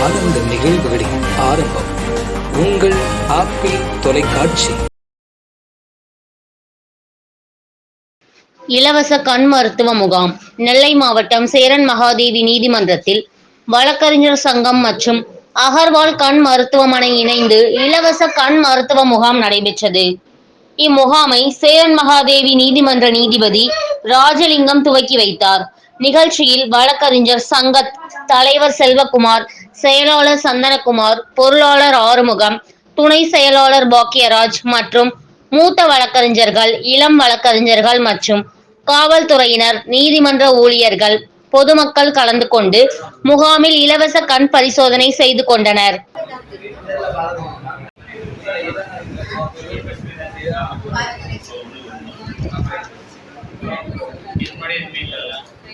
ஆனந்த நிகழ்வுகளின் ஆரம்பம். உங்கள் ஆப்பிள் தொலைக்காட்சி. இலவச கண் மருத்துவ முகாம் நெல்லை மாவட்டம் சேரன் மகாதேவி நீதிமன்றத்தில் வழக்கறிஞர் சங்கம் மற்றும் அகர்வால் கண் மருத்துவமனை இணைந்து இலவச கண் மருத்துவ முகாம் நடைபெற்றது. இம்முகாமை சேரன் மகாதேவி நீதிமன்ற நீதிபதி ராஜலிங்கம் துவக்கி வைத்தார். நிகழ்ச்சியில் வழக்கறிஞர் சங்க தலைவர் செல்வகுமார் செயலாளர் சந்தனகுமார் பொருளாளர் ஆறுமுகம் துணை செயலாளர் பாக்கியராஜ் மற்றும் மூத்த வழக்கறிஞர்கள் இளம் வழக்கறிஞர்கள் மற்றும் காவல்துறையினர் நீதிமன்ற ஊழியர்கள் பொதுமக்கள் கலந்து கொண்டு முகாமில் இலவச கண் பரிசோதனை செய்து கொண்டனர்.